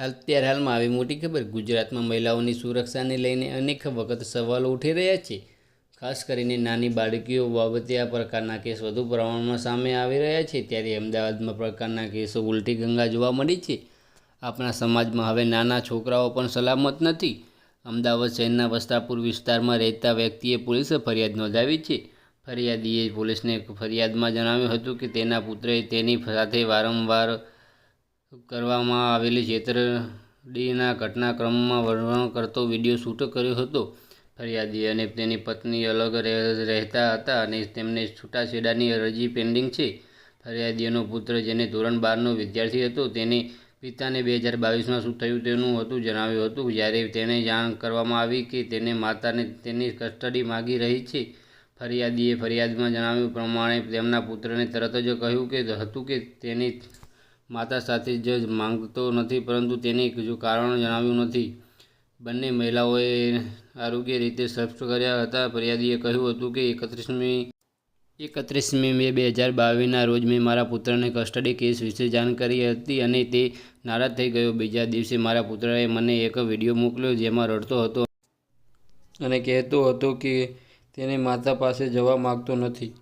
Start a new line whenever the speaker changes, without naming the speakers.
હાલ અત્યારે હાલમાં આવી મોટી ખબર ગુજરાતમાં મહિલાઓની સુરક્ષાને લઈને અનેક વખત સવાલો ઉઠી રહ્યા છે. ખાસ કરીને નાની બાળકીઓ બાબતે આ પ્રકારના કેસ વધુ પ્રમાણમાં સામે આવી રહ્યા છે. ત્યારે અમદાવાદમાં પ્રકારના કેસો ઉલટી ગંગા જોવા મળી છે. આપણા સમાજમાં હવે નાના છોકરાઓ પણ સલામત નથી. અમદાવાદ શહેરના વસ્ત્રાપુર વિસ્તારમાં રહેતા વ્યક્તિએ પોલીસે ફરિયાદ નોંધાવી છે. ફરિયાદીએ પોલીસને ફરિયાદમાં જણાવ્યું હતું કે તેના પુત્રએ તેની સાથે વારંવાર કરવામાં આવેલી છેતરડીના ઘટનાક્રમમાં વર્ણન કરતો વીડિયો શૂટ કર્યો હતો. ફરિયાદી અને તેની પત્ની અલગ રહે- રહેતા હતા અને તેમને છૂટાછેડાની અરજી પેન્ડિંગ છે. ફરિયાદીનો પુત્ર, જેને ધોરણ બારનો વિદ્યાર્થી હતો, તેને પિતાને બે હજાર બાવીસમાં શું થયું તેનું હતું જણાવ્યું હતું. જ્યારે તેને જાણ કરવામાં આવી કે તેને માતાને તેની કસ્ટડી માગી રહી છે, ફરિયાદીએ ફરિયાદમાં જણાવ્યું પ્રમાણે તેમના પુત્રને તરત જ કહ્યું કે, હતું કે તેની માતા સાથે જ માંગતો નથી, પરંતુ તેને જો કારણ જણાવ્યું નથી. બંને મહિલાઓએ આરોગ્ય રીતે સ્પષ્ટ કર્યા હતા. ફરિયાદીએ કહ્યું હતું કે, એકત્રીસમી એકત્રીસમી મે બે હજાર બાવીસના રોજ મેં મારા પુત્રને કસ્ટડી કેસ વિશે જાણ કરી હતી અને તે નારાજ થઈ ગયો. બીજા દિવસે મારા પુત્રએ મને એક વીડિયો મોકલ્યો જેમાં રડતો હતો અને કહેતો હતો કે, તેને માતા પાસે જવા માગતો નથી.